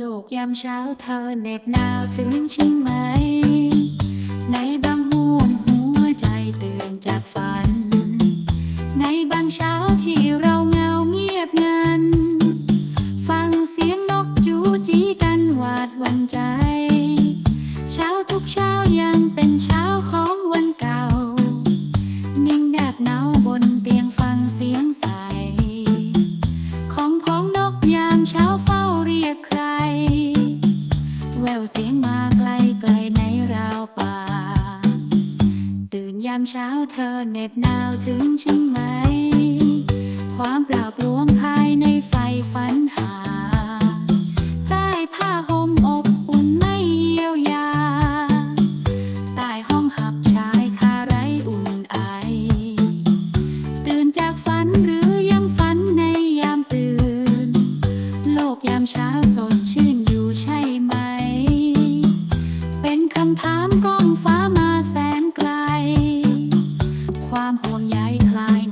ลูกยามเช้าเธอเหน็บหนาวถึงใช่ไหม เสียงมาไกลไกลในราวป่า ตื่นยามเช้าเธอเหน็บหนาวถึงใช่ไหม ความเปล่าปลวงภายในไฟฝันหา ใต้ผ้าห่มำย้ายคลาย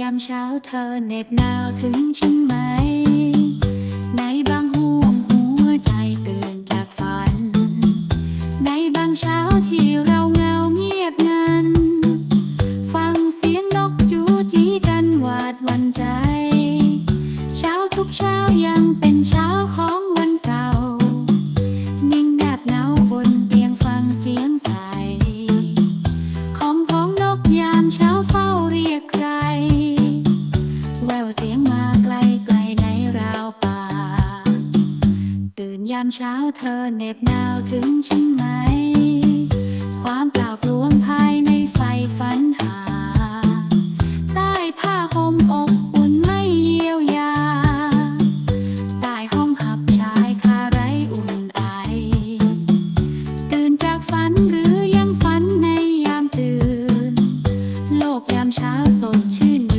ยามเช้าเธอเหน็บหนาวถึงฉันไหมื่นยามเช้าเธอเหน็บหนาวถึงฉันไหม ความเปล่าปลวงภายในไฟฝันหา ใต้ผ้าห่มอบอุ่นไม่เยียวยา ใต้ห้องหับชายคาไรอุ่นไอ ตื่นจากฝันหรือยังฝันในยามตื่น โลกยามเช้าสดชื่น